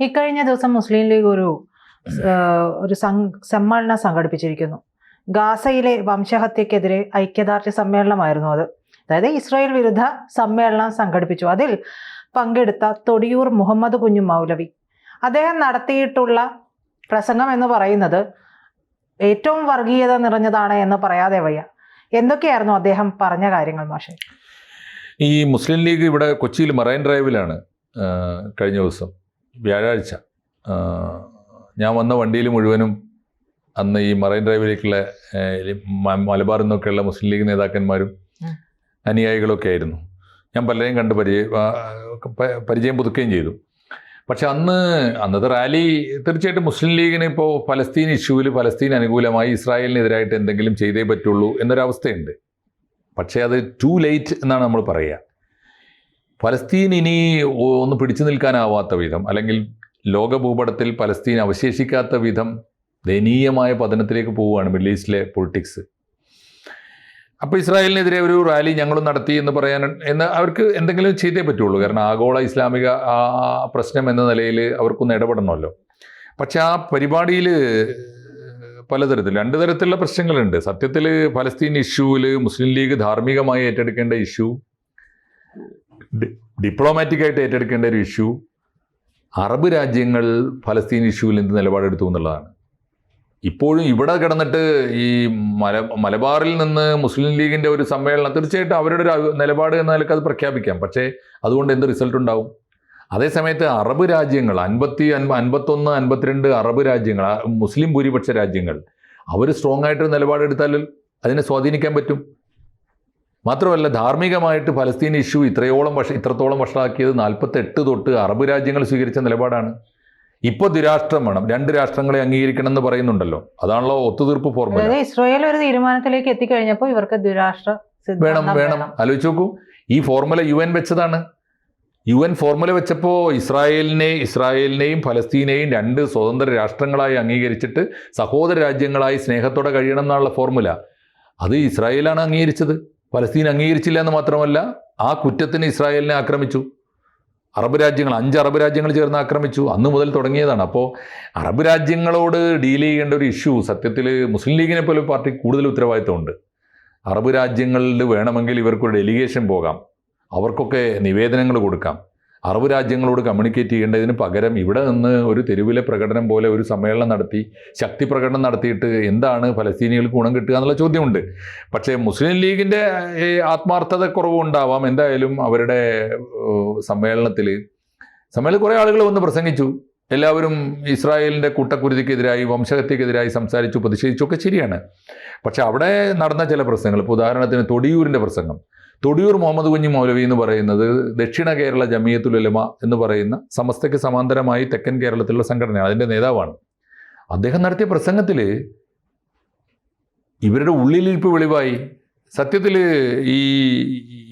ഇക്കഴിഞ്ഞ ദിവസം മുസ്ലിം ലീഗ് ഒരു ഒരു സമ്മേളനം സംഘടിപ്പിച്ചിരിക്കുന്നു. ഗാസയിലെ വംശഹത്യക്കെതിരെ ഐക്യദാർഢ്യ സമ്മേളനമായിരുന്നു അത്. അതായത് ഇസ്രായേൽ വിരുദ്ധ സമ്മേളനം സംഘടിപ്പിച്ചു. അതിൽ പങ്കെടുത്ത തൊടിയൂർ മുഹമ്മദ് കുഞ്ഞു മൗലവി. അദ്ദേഹം നടത്തിയിട്ടുള്ള പ്രസംഗം എന്ന് പറയുന്നത് ഏറ്റവും വർഗീയത നിറഞ്ഞതാണ് എന്ന് പറയാതെ വയ്യ. എന്തൊക്കെയായിരുന്നു അദ്ദേഹം പറഞ്ഞ കാര്യങ്ങൾ മാഷെ? ഈ മുസ്ലിം ലീഗ് ഇവിടെ കൊച്ചിയിൽ മറൈൻ ഡ്രൈവിലാണ് കഴിഞ്ഞ ദിവസം. വ്യാഴാഴ്ച. ഞാൻ വന്ന വണ്ടിയിൽ മുഴുവനും അന്ന് ഈ മറൈൻ ഡ്രൈവിലേക്കുള്ള മലബാർ മലബാറിൽ നിന്നൊക്കെയുള്ള മുസ്ലിം ലീഗ് നേതാക്കന്മാരും അനുയായികളൊക്കെ ആയിരുന്നു. ഞാൻ പലരെയും കണ്ട് പരിചയ പരിചയം പുതുക്കുകയും ചെയ്തു. പക്ഷെ അന്ന് അന്നത്തെ റാലി തീർച്ചയായിട്ടും മുസ്ലിം ലീഗിന് ഇപ്പോൾ പലസ്തീൻ ഇഷ്യൂവിൽ പലസ്തീൻ അനുകൂലമായി ഇസ്രായേലിനെതിരായിട്ട് എന്തെങ്കിലും ചെയ്തേ പറ്റുള്ളൂ എന്നൊരവസ്ഥയുണ്ട്. പക്ഷേ അത് ടു ലേറ്റ് എന്നാണ് നമ്മൾ പറയുക. പലസ്തീൻ ഇനി ഒന്ന് പിടിച്ചു നിൽക്കാനാവാത്ത വിധം അല്ലെങ്കിൽ ലോക ഭൂപടത്തിൽ പലസ്തീൻ അവശേഷിക്കാത്ത വിധം ദയനീയമായ പതനത്തിലേക്ക് പോവുകയാണ് മിഡിൽ ഈസ്റ്റിലെ പൊളിറ്റിക്സ്. അപ്പോൾ ഇസ്രായേലിനെതിരെ ഒരു റാലി ഞങ്ങളും നടത്തി എന്ന് പറയാൻ എന്ന് അവർക്ക് എന്തെങ്കിലും ചെയ്തേ പറ്റുള്ളൂ. കാരണം ആഗോള ഇസ്ലാമിക പ്രശ്നം എന്ന നിലയിൽ അവർക്കൊന്ന് ഇടപെടണമല്ലോ. പക്ഷെ ആ പരിപാടിയിൽ പലതരത്തിൽ രണ്ട് തരത്തിലുള്ള പ്രശ്നങ്ങളുണ്ട്. സത്യത്തിൽ ഫലസ്തീൻ ഇഷ്യൂവിൽ മുസ്ലിം ലീഗ് ധാർമ്മികമായി ഏറ്റെടുക്കേണ്ട ഇഷ്യൂ ഡിപ്ലോമാറ്റിക് ആയിട്ട് ഏറ്റെടുക്കേണ്ട ഒരു ഇഷ്യൂ അറബ് രാജ്യങ്ങൾ ഫലസ്തീൻ ഇഷ്യൂവിൽ എന്ത് നിലപാടെടുത്തു എന്നുള്ളതാണ്. ഇപ്പോഴും ഇവിടെ കിടന്നിട്ട് ഈ മല മലബാറിൽ നിന്ന് മുസ്ലിം ലീഗിന്റെ ഒരു സമ്മേളനം തീർച്ചയായിട്ടും അവരുടെ ഒരു നിലപാട് എന്ന നിലയ്ക്ക് അത് പ്രഖ്യാപിക്കാം. പക്ഷേ അതുകൊണ്ട് എന്ത് റിസൾട്ട് ഉണ്ടാവും? അതേസമയത്ത് അറബ് രാജ്യങ്ങൾ അൻപത്തി അൻപ അൻപത്തൊന്ന് അൻപത്തിരണ്ട് അറബ് രാജ്യങ്ങൾ മുസ്ലിം ഭൂരിപക്ഷ രാജ്യങ്ങൾ അവർ സ്ട്രോങ് ആയിട്ടൊരു നിലപാടെടുത്താൽ അതിനെ സ്വാധീനിക്കാൻ പറ്റും? മാത്രമല്ല ധാർമ്മികമായിട്ട് ഫലസ്തീൻ ഇഷ്യൂ ഇത്രയോളം വർഷം ഇത്രത്തോളം വഷളാക്കിയത് നാൽപ്പത്തെട്ട് തൊട്ട് അറബ് രാജ്യങ്ങൾ സ്വീകരിച്ച നിലപാടാണ്. ഇപ്പോൾ ദ്വിരാഷ്ട്രം വേണം. രണ്ട് രാഷ്ട്രങ്ങളെ അംഗീകരിക്കണം എന്ന് പറയുന്നുണ്ടല്ലോ. അതാണല്ലോ ഒത്തുതീർപ്പ് ഫോർമുല. ഇസ്രായേൽ ഒരു തീരുമാനത്തിലേക്ക് എത്തിക്കഴിഞ്ഞപ്പോൾ ഇവർക്ക് ദുരാഷ്ട്ര വേണം വേണം. ആലോചിച്ച് നോക്കൂ. ഈ ഫോർമുല യു എൻ വെച്ചതാണ്. യു എൻ ഫോർമുല വെച്ചപ്പോൾ ഇസ്രായേലിനെ ഇസ്രായേലിനെയും ഫലസ്തീനെയും രണ്ട് സ്വതന്ത്ര രാഷ്ട്രങ്ങളായി അംഗീകരിച്ചിട്ട് സഹോദര രാജ്യങ്ങളായി സ്നേഹത്തോടെ കഴിയണം എന്നുള്ള ഫോർമുല. അത് ഇസ്രായേലാണ് അംഗീകരിച്ചത്. ഫലസ്തീൻ അംഗീകരിച്ചില്ല എന്ന് മാത്രമല്ല ആ കുറ്റത്തിന് ഇസ്രായേലിനെ ആക്രമിച്ചു. അറബ് രാജ്യങ്ങൾ അഞ്ച് അറബ് രാജ്യങ്ങൾ ചേർന്ന് ആക്രമിച്ചു. അന്ന് മുതൽ തുടങ്ങിയതാണ്. അപ്പോൾ അറബ് രാജ്യങ്ങളോട് ഡീൽ ചെയ്യേണ്ട ഒരു ഇഷ്യൂ സത്യത്തിൽ മുസ്ലിം ലീഗിനെ പോലെ പാർട്ടി കൂടുതൽ ഉത്തരവാദിത്തമുണ്ട് അറബ് രാജ്യങ്ങളിൽ വേണമെങ്കിൽ ഇവർക്കൊരു ഡെലിഗേഷൻ പോകാം. അവർക്കൊക്കെ നിവേദനങ്ങൾ കൊടുക്കാം. അറബ് രാജ്യങ്ങളോട് കമ്മ്യൂണിക്കേറ്റ് ചെയ്യേണ്ടതിന് പകരം ഇവിടെ നിന്ന് ഒരു തെരുവിലെ പ്രകടനം പോലെ ഒരു സമ്മേളനം നടത്തി ശക്തി പ്രകടനം നടത്തിയിട്ട് എന്താണ് ഫലസ്തീനികൾക്ക് ഗുണം കിട്ടുക എന്നുള്ള ചോദ്യമുണ്ട്. പക്ഷേ മുസ്ലിം ലീഗിന്റെ ആത്മാർത്ഥത കുറവുണ്ടാവാം എന്തായാലും അവരുടെ സമ്മേളനത്തിൽ സമ്മേളനം കുറേ ആളുകൾ വന്ന് പ്രസംഗിച്ചു. എല്ലാവരും ഇസ്രായേലിന്റെ കൂട്ടക്കുരുതിക്കെതിരായി വംശഹത്യക്കെതിരായി സംസാരിച്ചു പ്രതിഷേധിച്ചു ഒക്കെ ശരിയാണ്. പക്ഷേ അവിടെ നടന്ന ചില പ്രസംഗങ്ങൾ ഇപ്പോൾ ഉദാഹരണത്തിന് തൊടിയൂരിന്റെ പ്രസംഗം. തൊടിയൂർ മുഹമ്മദ് കുഞ്ഞി മൗലവി എന്ന് പറയുന്നത് ദക്ഷിണ കേരള ജമിയത്തുൽ ഉലമ എന്ന് പറയുന്ന സമസ്തയ്ക്ക് സമാന്തരമായി തെക്കൻ കേരളത്തിലുള്ള സംഘടനയാണ് അതിന്റെ നേതാവാണ്. അദ്ദേഹം നടത്തിയ പ്രസംഗത്തിൽ ഇവരുടെ ഉള്ളിലിരിപ്പ് വെളിവായി. സത്യത്തിൽ ഈ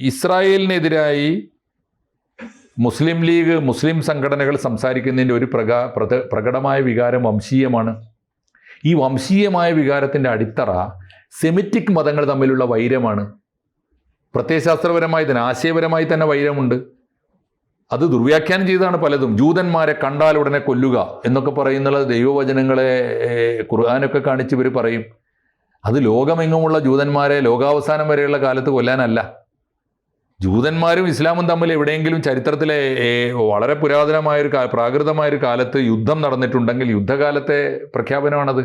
ഇസ്രായേലിനെതിരായി മുസ്ലിം ലീഗ് മുസ്ലിം സംഘടനകൾ സംസാരിക്കുന്നതിന്റെ ഒരു പ്രകാ പ്രകടമായ വികാരം വംശീയമാണ്. ഈ വംശീയമായ വികാരത്തിന്റെ അടിത്തറ സെമിറ്റിക് മതങ്ങൾ തമ്മിലുള്ള വൈരമാണ്. പ്രത്യയശാസ്ത്രപരമായി തന്നെ ആശയപരമായി തന്നെ വൈരമുണ്ട്. അത് ദുർവ്യാഖ്യാനം ചെയ്താണ് പലതും. ജൂതന്മാരെ കണ്ടാൽ ഉടനെ കൊല്ലുക എന്നൊക്കെ പറയുന്നുള്ള ദൈവവചനങ്ങളെ ഖുർആാനൊക്കെ കാണിച്ച് ഇവർ പറയും. അത് ലോകമെങ്ങുമുള്ള ജൂതന്മാരെ ലോകാവസാനം വരെയുള്ള കാലത്ത് കൊല്ലാനല്ല. ജൂതന്മാരും ഇസ്ലാമും തമ്മിൽ എവിടെയെങ്കിലും ചരിത്രത്തിലെ വളരെ പുരാതനമായൊരു പ്രാകൃതമായൊരു കാലത്ത് യുദ്ധം നടന്നിട്ടുണ്ടെങ്കിൽ യുദ്ധകാലത്തെ പ്രഖ്യാപനമാണത്.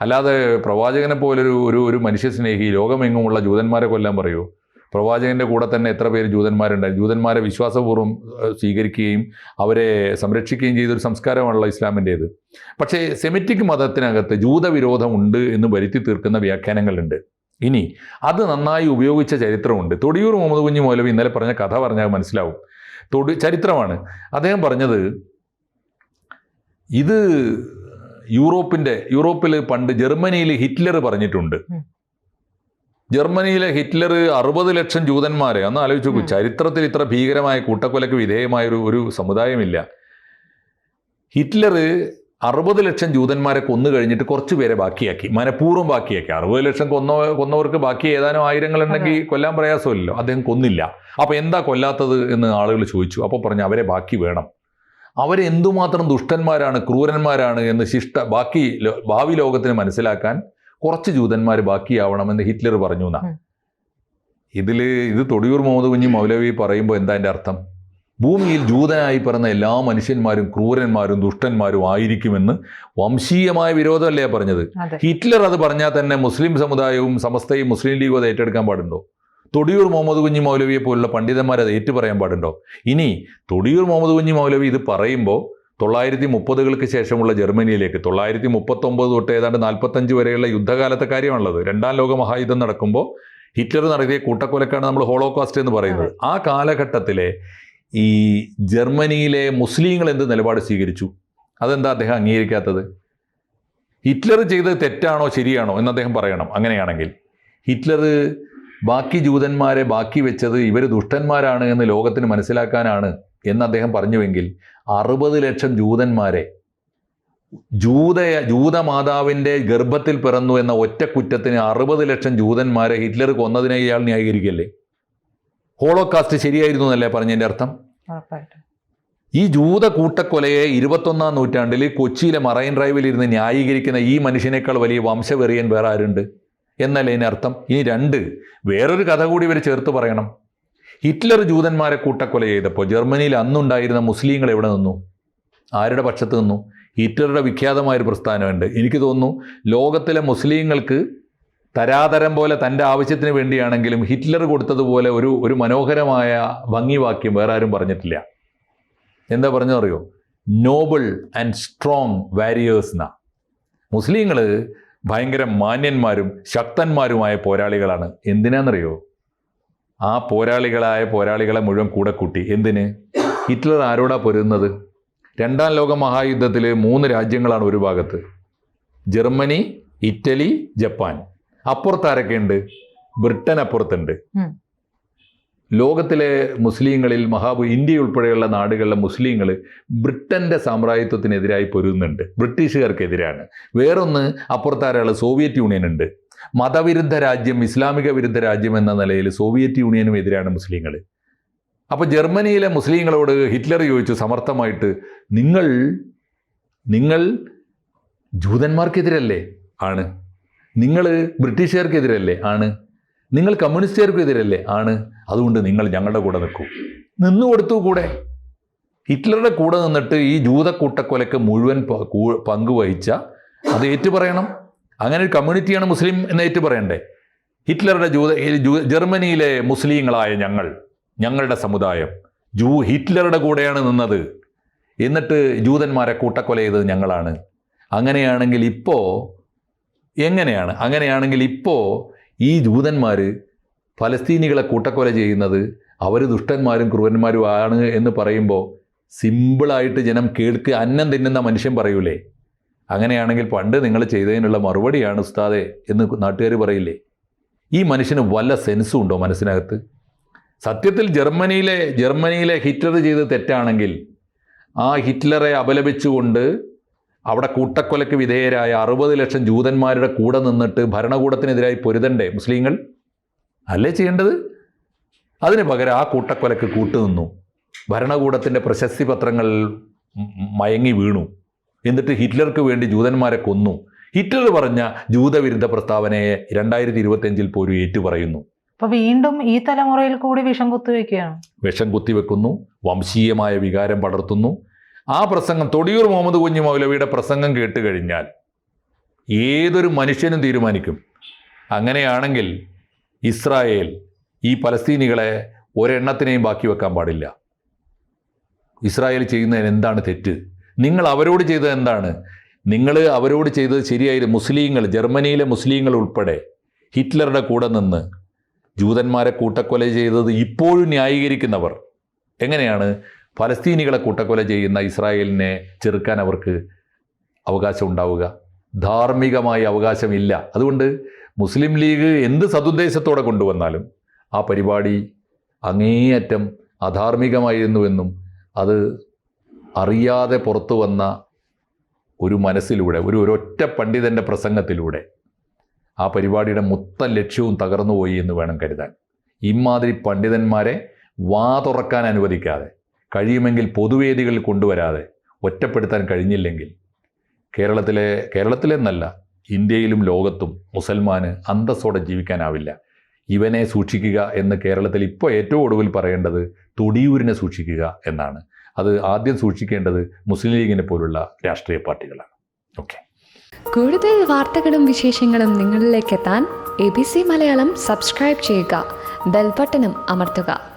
അല്ലാതെ പ്രവാചകനെ പോലൊരു ഒരു ഒരു മനുഷ്യസ്നേഹി ലോകമെങ്ങുമുള്ള ജൂതന്മാരെ കൊല്ലാൻ പറയുമോ പ്രവാചകന്റെ കൂടെ തന്നെ എത്ര പേര് ജൂതന്മാരുണ്ടായി? ജൂതന്മാരെ വിശ്വാസപൂർവം സ്വീകരിക്കുകയും അവരെ സംരക്ഷിക്കുകയും ചെയ്തൊരു സംസ്കാരമാണല്ലോ ഇസ്ലാമിന്റേത് പക്ഷേ സെമിറ്റിക് മതത്തിനകത്ത് ജൂതവിരോധം ഉണ്ട് എന്ന് വരുത്തി തീർക്കുന്ന വ്യാഖ്യാനങ്ങളുണ്ട്. ഇനി അത് നന്നായി ഉപയോഗിച്ച ചരിത്രമുണ്ട്. തൊടിയൂർ മുഹമ്മദ് കുഞ്ഞു മൗലവി ഇന്നലെ പറഞ്ഞ കഥ പറഞ്ഞാൽ മനസ്സിലാവും. തൊടി ചരിത്രമാണ്. അദ്ദേഹം പറഞ്ഞത് ഇത് യൂറോപ്പിന്റെ യൂറോപ്പിൽ പണ്ട് ജർമ്മനിയിൽ ഹിറ്റ്ലർ പറഞ്ഞിട്ടുണ്ട്. ജർമ്മനിയിലെ ഹിറ്റ്ലർ അറുപത് ലക്ഷം ജൂതന്മാരെ ഒന്ന് ആലോചിച്ച് നോക്കൂ ചരിത്രത്തിൽ ഇത്ര ഭീകരമായ കൂട്ടക്കൊലയ്ക്ക് വിധേയമായ ഒരു ഒരു സമുദായമില്ല. ഹിറ്റ്ലർ അറുപത് ലക്ഷം ജൂതന്മാരെ കൊന്നു കഴിഞ്ഞിട്ട് കുറച്ച് പേരെ ബാക്കിയാക്കി മനഃപൂർവം ബാക്കിയാക്കി. അറുപത് ലക്ഷം കൊന്ന കൊന്നവർക്ക് ബാക്കി ഏതാനും ആയിരങ്ങൾ ഉണ്ടെങ്കിൽ കൊല്ലാൻ പ്രയാസമില്ലല്ലോ അദ്ദേഹം കൊന്നില്ല. അപ്പോൾ എന്താ കൊല്ലാത്തത് എന്ന് ആളുകൾ ചോദിച്ചു. അപ്പോൾ പറഞ്ഞു അവരെ ബാക്കി വേണം. അവരെന്തുമാത്രം ദുഷ്ടന്മാരാണ് ക്രൂരന്മാരാണ് എന്ന് ശിഷ്ട ബാക്കി ലോ- ഭാവി ലോകത്തിന് മനസ്സിലാക്കാൻ കുറച്ച് ജൂതന്മാർ ബാക്കിയാവണമെന്ന് ഹിറ്റ്ലർ പറഞ്ഞു എന്നാ. ഇതിൽ ഇത് തൊടിയൂർ മുഹമ്മദ് കുഞ്ഞി മൗലവി പറയുമ്പോൾ എന്താ എന്റെ അർത്ഥം? ഭൂമിയിൽ ജൂതനായി പറഞ്ഞ എല്ലാ മനുഷ്യന്മാരും ക്രൂരന്മാരും ദുഷ്ടന്മാരും ആയിരിക്കുമെന്ന് വംശീയമായ വിരോധമല്ലേ പറഞ്ഞത്? ഹിറ്റ്ലർ അത് പറഞ്ഞാൽ തന്നെ മുസ്ലിം സമുദായവും സമസ്തയും മുസ്ലിം ലീഗും അത് ഏറ്റെടുക്കാൻ പാടുണ്ടോ? തൊടിയൂർ മുഹമ്മദ് കുഞ്ഞി മൗലവിയെ പോലുള്ള പണ്ഡിതന്മാർ അത് ഏറ്റുപറയാൻ പാടുണ്ടോ? ഇനി തൊടിയൂർ മുഹമ്മദ് കുഞ്ഞി മൗലവി ഇത് പറയുമ്പോൾ തൊള്ളായിരത്തി മുപ്പതുകൾക്ക് ശേഷമുള്ള ജർമ്മനിയിലേക്ക്. തൊള്ളായിരത്തി മുപ്പത്തൊമ്പത് തൊട്ട് ഏതാണ്ട് നാൽപ്പത്തഞ്ച് വരെയുള്ള യുദ്ധകാലത്തെ കാര്യമാണുള്ളത്. രണ്ടാം ലോക മഹായുദ്ധം നടക്കുമ്പോൾ ഹിറ്റ്ലർ നടത്തിയ കൂട്ടക്കൊലക്കാണ് നമ്മൾ ഹോളോകാസ്റ്റ് എന്ന് പറയുന്നത്. ആ കാലഘട്ടത്തിലെ ഈ ജർമ്മനിയിലെ മുസ്ലിങ്ങൾ എന്ത് നിലപാട് സ്വീകരിച്ചു? അതെന്താ അദ്ദേഹം അംഗീകരിക്കാത്തത്? ഹിറ്റ്ലർ ചെയ്തത് തെറ്റാണോ ശരിയാണോ എന്ന് അദ്ദേഹം പറയണം. അങ്ങനെയാണെങ്കിൽ ഹിറ്റ്ലർ ബാക്കി ജൂതന്മാരെ ബാക്കി വെച്ചത് ഇവർ ദുഷ്ടന്മാരാണ് എന്ന് ലോകത്തിന് മനസ്സിലാക്കാനാണ് എന്ന് അദ്ദേഹം പറഞ്ഞുവെങ്കിൽ അറുപത് ലക്ഷം ജൂതന്മാരെ ജൂത ജൂതമാതാവിന്റെ ഗർഭത്തിൽ പിറന്നു എന്ന ഒറ്റ കുറ്റത്തിന് അറുപത് ലക്ഷം ജൂതന്മാരെ ഹിറ്റ്ലർ കൊന്നതിനെ ഇയാൾ ന്യായീകരിക്കല്ലേ ഹോളോകാസ്റ്റ് ശരിയായിരുന്നു എന്നല്ലേ പറഞ്ഞതിന്റെ അർത്ഥം? ഈ ജൂത കൂട്ടക്കൊലയെ ഇരുപത്തൊന്നാം നൂറ്റാണ്ടിൽ കൊച്ചിയിലെ മറൈൻ ഡ്രൈവിൽ ഇരുന്ന് ന്യായീകരിക്കുന്ന ഈ മനുഷ്യനേക്കാൾ വലിയ വംശവെറിയൻ വേറെ ആരുണ്ട്? എന്നല്ലേ ഇതിനർത്ഥം ഇനി രണ്ട് വേറൊരു കഥ കൂടി ഇവർ ചേർത്ത് പറയണം. ഹിറ്റ്ലർ ജൂതന്മാരെ കൂട്ടക്കൊല ചെയ്തപ്പോൾ ജർമ്മനിയിൽ അന്നുണ്ടായിരുന്ന മുസ്ലിങ്ങൾ എവിടെ നിന്നു? ആരുടെ പക്ഷത്ത് നിന്നു? ഹിറ്റ്ലറുടെ വിഖ്യാതമായൊരു പ്രസ്ഥാനമുണ്ട്. എനിക്ക് തോന്നുന്നു ലോകത്തിലെ മുസ്ലിങ്ങൾക്ക് തരാതരം പോലെ തന്റെ ആവശ്യത്തിന് വേണ്ടിയാണെങ്കിലും ഹിറ്റ്ലർ കൊടുത്തതുപോലെ ഒരു ഒരു മനോഹരമായ ഭംഗിവാക്യം വേറെ ആരും പറഞ്ഞിട്ടില്ല. എന്താ പറഞ്ഞറിയോ നോബിൾ ആൻഡ് സ്ട്രോങ് വാരിയേഴ്സ് എന്നാ മുസ്ലിങ്ങൾ ഭയങ്കര മാന്യന്മാരും ശക്തന്മാരുമായ പോരാളികളാണ്. എന്തിനാണെന്നറിയോ ആ പോരാളികളായ പോരാളികളെ മുഴുവൻ കൂടെ കൂട്ടി. എന്തിന്? ഹിറ്റ്ലർ ആരോടാ പൊരുന്നത് രണ്ടാം ലോക മഹായുദ്ധത്തിൽ മൂന്ന് രാജ്യങ്ങളാണ് ഒരു ഭാഗത്ത്. Germany Italy Japan. അപ്പുറത്ത് ആരൊക്കെയുണ്ട് ബ്രിട്ടൻ അപ്പുറത്തുണ്ട്. ലോകത്തിലെ മുസ്ലിങ്ങളിൽ മഹാബു ഇന്ത്യ ഉൾപ്പെടെയുള്ള നാടുകളിലെ മുസ്ലിങ്ങൾ ബ്രിട്ടന്റെ സാമ്രാജ്യത്വത്തിനെതിരായി പൊരുന്നുണ്ട് ബ്രിട്ടീഷുകാർക്കെതിരാണ്. വേറൊന്ന് അപ്പുറത്താരാൾ സോവിയറ്റ് യൂണിയൻ ഉണ്ട് മതവിരുദ്ധ രാജ്യം ഇസ്ലാമിക വിരുദ്ധ രാജ്യം എന്ന നിലയിൽ സോവിയറ്റ് യൂണിയനും എതിരാണ് മുസ്ലിങ്ങൾ അപ്പോൾ ജർമ്മനിയിലെ മുസ്ലിങ്ങളോട് ഹിറ്റ്ലർ ചോദിച്ചു സമർത്ഥമായിട്ട് നിങ്ങൾ നിങ്ങൾ ജൂതന്മാർക്കെതിരല്ലേ ആണ്? നിങ്ങൾ ബ്രിട്ടീഷുകാർക്കെതിരല്ലേ ആണ്? നിങ്ങൾ കമ്മ്യൂണിസ്റ്റുകാർക്കെതിരല്ലേ ആണ്? അതുകൊണ്ട് നിങ്ങൾ ഞങ്ങളുടെ കൂടെ നിൽക്കൂ. നിന്നു കൊടുത്തു കൂടെ? ഹിറ്റ്ലറുടെ കൂടെ നിന്നിട്ട് ഈ ജൂത കൂട്ടക്കൊലയ്ക്ക് മുഴുവൻ പങ്കുവഹിച്ച പങ്ക് വഹിച്ച അത് ഏറ്റു പറയണം അങ്ങനെ ഒരു കമ്മ്യൂണിറ്റിയാണ് മുസ്ലിം എന്ന് ഏറ്റു പറയണ്ടേ. ഹിറ്റ്ലറുടെ ജൂത ജർമ്മനിയിലെ മുസ്ലിങ്ങളായ ഞങ്ങൾ ഞങ്ങളുടെ സമുദായം ജൂ ഹിറ്റ്ലറുടെ കൂടെയാണ് നിന്നത്. എന്നിട്ട് ജൂതന്മാരെ കൂട്ടക്കൊല ചെയ്തത് ഞങ്ങളാണ്. അങ്ങനെയാണെങ്കിൽ ഇപ്പോൾ എങ്ങനെയാണ് അങ്ങനെയാണെങ്കിൽ ഇപ്പോൾ ഈ ജൂതന്മാർ ഫലസ്തീനികളെ കൂട്ടക്കൊല ചെയ്യുന്നത് അവർ ദുഷ്ടന്മാരും ക്രൂരന്മാരും ആണ് എന്ന് പറയുമ്പോൾ സിമ്പിളായിട്ട് ജനം കേൾക്ക് അന്നം തിന്നുന്ന മനുഷ്യൻ പറയൂലേ. അങ്ങനെയാണെങ്കിൽ പണ്ട് നിങ്ങൾ ചെയ്തതിനുള്ള മറുപടിയാണ് ഉസ്താദെ എന്ന് നാട്ടുകാർ പറയില്ലേ? ഈ മനുഷ്യന് വല്ല സെൻസും ഉണ്ടോ മനസ്സിനകത്ത്? സത്യത്തിൽ ജർമ്മനിയിലെ ജർമ്മനിയിലെ ഹിറ്റ്ലർ ചെയ്ത് തെറ്റാണെങ്കിൽ ആ ഹിറ്റ്ലറെ അപലപിച്ചുകൊണ്ട് അവിടെ കൂട്ടക്കൊലയ്ക്ക് വിധേയരായ അറുപത് ലക്ഷം ജൂതന്മാരുടെ കൂടെ നിന്നിട്ട് ഭരണകൂടത്തിനെതിരായി പൊരുതണ്ടേ മുസ്ലിങ്ങൾ? അല്ലേ ചെയ്യേണ്ടത്? അതിന് പകരം ആ കൂട്ടക്കൊലയ്ക്ക് കൂട്ടുനിന്നു. ഭരണകൂടത്തിന്റെ പ്രശസ്തി പത്രങ്ങൾ മയങ്ങി വീണു. എന്നിട്ട് ഹിറ്റ്ലർക്ക് വേണ്ടി ജൂതന്മാരെ കൊന്നു. ഹിറ്റ്ലർ പറഞ്ഞ ജൂതവിരുദ്ധ പ്രസ്താവനയെ രണ്ടായിരത്തി ഇരുപത്തിയഞ്ചിൽ പോലും ഏറ്റുപറയുന്നു. അപ്പൊ വീണ്ടും ഈ തലമുറയിൽ കൂടി വിഷം കുത്തിവെക്കുകയാണ്. വിഷം കുത്തിവെക്കുന്നു വംശീയമായ വികാരം പടർത്തുന്നു. ആ പ്രസംഗം തൊടിയൂർ മുഹമ്മദ് കുഞ്ഞു മൗലവിയുടെ പ്രസംഗം കേട്ട് കഴിഞ്ഞാൽ ഏതൊരു മനുഷ്യനും തീരുമാനിക്കും. അങ്ങനെയാണെങ്കിൽ ഇസ്രായേൽ ഈ പലസ്തീനികളെ ഒരെണ്ണത്തിനെയും ബാക്കി വെക്കാൻ പാടില്ല. ഇസ്രായേൽ ചെയ്യുന്നതിന് എന്താണ് തെറ്റ്? നിങ്ങൾ അവരോട് ചെയ്തത് എന്താണ്? നിങ്ങൾ അവരോട് ചെയ്തത് ശരിയായി മുസ്ലിങ്ങൾ ജർമ്മനിയിലെ മുസ്ലിങ്ങൾ ഉൾപ്പെടെ ഹിറ്റ്ലറുടെ കൂടെ നിന്ന് ജൂതന്മാരെ കൂട്ടക്കൊല ചെയ്തത് ഇപ്പോഴും ന്യായീകരിക്കുന്നവർ. എങ്ങനെയാണ്? ഫലസ്തീനികളെ കൂട്ടക്കൊല ചെയ്യുന്ന ഇസ്രായേലിനെ ചെറുക്കാൻ അവർക്ക് അവകാശം ഉണ്ടാവുക. ധാർമ്മികമായ അവകാശമില്ല. അതുകൊണ്ട് മുസ്ലിം ലീഗ് എന്ത് സതുദ്ദേശത്തോടെ കൊണ്ടുവന്നാലും ആ പരിപാടി അങ്ങേയറ്റം അധാർമികമായിരുന്നുവെന്നും അത് അറിയാതെ പുറത്തു വന്ന ഒരു മനസ്സിലൂടെ ഒരു ഒരൊറ്റ പണ്ഡിതന്റെ പ്രസംഗത്തിലൂടെ ആ പരിപാടിയുടെ മൊത്തം ലക്ഷ്യവും തകർന്നു പോയി എന്ന് വേണം കരുതാൻ. ഇമാതിരി പണ്ഡിതന്മാരെ വാ തുറക്കാൻ അനുവദിക്കാതെ കഴിയുമെങ്കിൽ പൊതുവേദികളിൽ കൊണ്ടുവരാതെ ഒറ്റപ്പെടുത്താൻ കഴിഞ്ഞില്ലെങ്കിൽ കേരളത്തിലെ കേരളത്തിലെന്നല്ല ഇന്ത്യയിലും ലോകത്തും മുസൽമാന് അന്തസ്സോടെ ജീവിക്കാനാവില്ല. ഇവനെ സൂക്ഷിക്കുക എന്ന് കേരളത്തിൽ ഇപ്പോൾ ഏറ്റവും ഒടുവിൽ പറയേണ്ടത് തൊടിയൂരിനെ സൂക്ഷിക്കുക എന്നാണ്. അത് ആദ്യം സൂക്ഷിക്കേണ്ടത് മുസ്ലിം ലീഗിനെ പോലുള്ള രാഷ്ട്രീയ പാർട്ടികളാണ്. ഓക്കെ. കൂടുതൽ വാർത്തകളും വിശേഷങ്ങളും നിങ്ങളിലേക്ക് എത്താൻ A B C Malayalam subscribe ചെയ്യുക. ബെൽബട്ടനും അമർത്തുക.